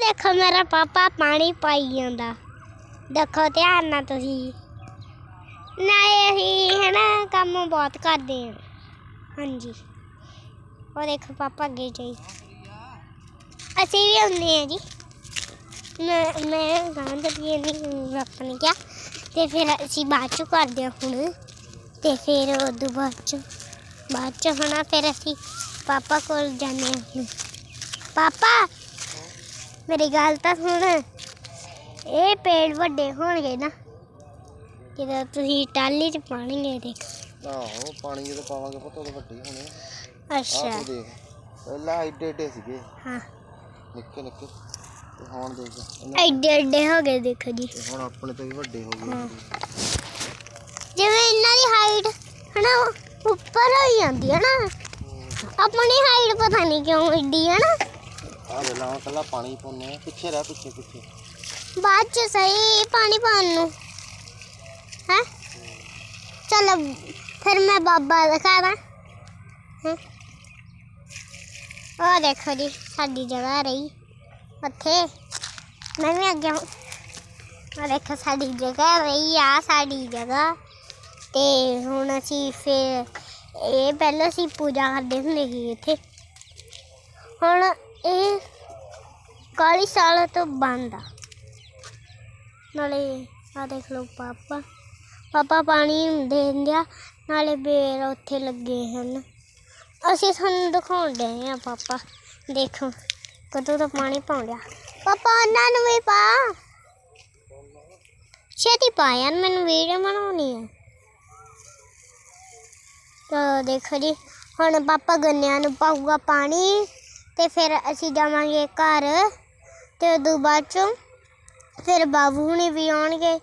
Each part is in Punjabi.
ਦੇਖੋ ਮੇਰਾ ਪਾਪਾ ਪਾਣੀ ਪਾਈ ਜਾਂਦਾ। ਦੇਖੋ ਧਿਆਨ ਨਾਲ ਤੁਸੀਂ। ਨਾਲੇ ਅਸੀਂ ਹੈ ਨਾ ਕੰਮ ਬਹੁਤ ਕਰਦੇ ਹਾਂ। ਹਾਂਜੀ। ਉਹ ਦੇਖੋ ਪਾਪਾ ਅੱਗੇ ਜਾਈ। ਅਸੀਂ ਵੀ ਹੁੰਦੇ ਹਾਂ ਜੀ। ਮੈਂ ਮੈਂ ਗਾਂਧ ਵੀ ਨਹੀਂ ਪਾਪਾ ਨੇ ਤੇ ਫਿਰ ਅਸੀਂ ਬਾਅਦ ਚ ਕਰਦੇ ਹਾਂ ਹੁਣ। ਤੇ ਫਿਰ ਉਦੋਂ ਬਾਅਦ ਚ ਬਾਅਦ ਚ ਹੋਣਾ ਫਿਰ ਅਸੀਂ ਪਾਪਾ ਕੋਲ ਜਾਂਦੇ ਹਾਂ। ਹੁਣ ਪਾਪਾ! ਮੇਰੀ ਗੱਲ ਤਾਂ ਸੁਣ। ਇਹ ਪੇੜ ਵੱਡੇ ਹੋਣਗੇ ਨਾ। ਜਦੋਂ ਤੁਸੀਂ ਟਾਲੀ ਚ ਪਾਣਗੇ ਦੇਖ ਆਹੋ ਪਾਣੀ ਜਦੋਂ ਪਾਵਾਂਗੇ ਪੁੱਤ ਉਦੋਂ ਵੱਡੇ ਹੋਣੇ ਅੱਛਾ। ਤੂੰ ਦੇਖ। ਪਹਿਲਾਂ ਐਡੇ ਐਡੇ ਸੀਗੇ। ਹਾਂ। ਨਿੱਕੇ ਨਿੱਕੇ। ਤੇ ਹੁਣ ਦੇਖ। ਇਹਨਾਂ- ਐਡੇ ਐਡੇ ਹੋ ਗਏ ਦੇਖੋ ਜੀ। ਤੇ ਹੁਣ ਆਪਣੇ ਤੋਂ ਵੀ ਵੱਡੇ ਹੋ। ਗਏ। ਜਿਵੇਂ ਇਹਨਾਂ ਦੀ ਹਾਈਟ ਹਨਾ ਉੱਪਰ ਹੋ ਜਾਂਦੀ ਹੈ ਨਾ। ਆਪਣੀ ਹਾਈਟ ਪਤਾ ਨਹੀਂ ਕਿਉਂ ਏਡੀ ਹੈ ਨਾ। ਆ ਵੇ ਲਾ ਕੱਲਾ ਪਾਣੀ ਪਾਉਂਦੇ ਆ ਪਿੱਛੇ ਰਹਿ, ਪਿੱਛੇ ਪਿੱਛੇ। ਬਾਅਦ ਚ ਸਹੀ ਪਾਣੀ ਪਾਉਣ ਨੂੰ। ਹੈ? ਚਲੋ ਫਿਰ ਮੈਂ ਬਾਬਾ ਦਿਖਾਵਾਂ। ਹੈਂ? ਉਹ ਦੇਖੋ ਜੀ, ਸਾਡੀ ਜਗ੍ਹਾ ਰਹੀ। ਉੱਥੇ। ਮੈਂ ਵੀ ਅੱਗੇ ਆਊਂ। ਉਹ ਦੇਖੋ, ਸਾਡੀ ਜਗ੍ਹਾ ਰਹੀ ਆ ਸਾਡੀ ਜਗ੍ਹਾ। ਤੇ ਹੁਣ ਅਸੀਂ ਫਿਰ ਇਹ ਪਹਿਲਾਂ ਅਸੀਂ ਪੂਜਾ ਕਰਦੇ ਹੁੰਦੇ ਸੀ ਇੱਥੇ। ਹੁਣ ਇਹ ਕਾਲੀ ਸਾਲ ਤੋਂ ਬੰਦ ਆ। ਨਾਲੇ ਆ ਦੇਖ ਲਓ ਪਾਪਾ। ਪਾਪਾ ਪਾਣੀ ਹੁੰਦੇ ਦਿੰਦੇ ਆ ਨਾਲੇ ਬੇਰ ਉੱਥੇ ਲੱਗੇ ਹਨ। ਅਸੀਂ ਤੁਹਾਨੂੰ ਦਿਖਾਉਣ ਦੇ ਆ ਪਾਪਾ। ਦੇਖੋ, ਕਦੋਂ ਦਾ ਪਾਣੀ ਪਾਉਂਦਿਆ ਪਾਪਾ, ਉਹਨਾਂ ਨੂੰ ਵੀ ਪਾ। ਛੇਤੀ ਪਾ ਯਾਰ ਮੈਨੂੰ ਵੀਡੀਓ ਬਣਾਉਣੀ ਹੈ ਤਾਂ ਦੇਖੋ ਜੀ, ਹੁਣ ਪਾਪਾ ਗੰਨਿਆਂ ਨੂੰ ਪਾਊਗਾ ਪਾਣੀ। ਤੇ ਫਿਰ ਅਸੀਂ ਜਾਵਾਂਗੇ ਘਰ ਤੇ ਉਦੋਂ ਬਾਅਦ ਚੋਂ ਫਿਰ ਬਾਬੂ ਹੁਣੀ ਵੀ ਆਉਣਗੇ।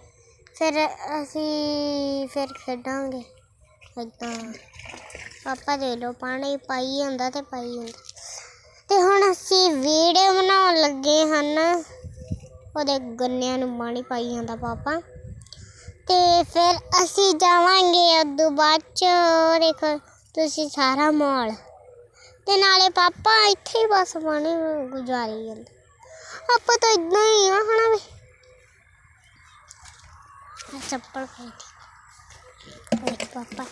ਫਿਰ ਅਸੀਂ ਫਿਰ ਖੇਡਾਂਗੇ। ਏਦਾਂ ਪਾਪਾ ਦੇ ਲੋ ਪਾਣੀ ਪਾਈ ਜਾਂਦਾ ਤੇ ਪਾਈ ਜਾਂਦਾ। ਤੇ ਹੁਣ ਅਸੀਂ ਵੀਡੀਓ ਬਣਾਉਣ ਲੱਗੇ ਹਨ। ਉਹਦੇ ਗੰਨਿਆਂ ਨੂੰ ਪਾਣੀ ਪਾਈ ਜਾਂਦਾ ਪਾਪਾ। ਤੇ ਫਿਰ ਅਸੀਂ ਜਾਵਾਂਗੇ ਉਦੋਂ ਬਾਅਦ ਚ। ਦੇਖੋ, ਤੁਸੀਂ ਸਾਰਾ ਮਾਲ ਤੇ ਨਾਲੇ ਪਾਪਾ ਇੱਥੇ ਹੀ ਬਸ ਪਾਣੀ ਗੁਜ਼ਾਰੀ ਜਾਂਦਾ। ਆਪਾਂ ਤਾਂ ਇਦਾਂ ਹੀ ਆ ਹਨਾ ਵੀ। ਚੱਪਲ ਪਾਈ ਥੀ ਪਾਪਾ?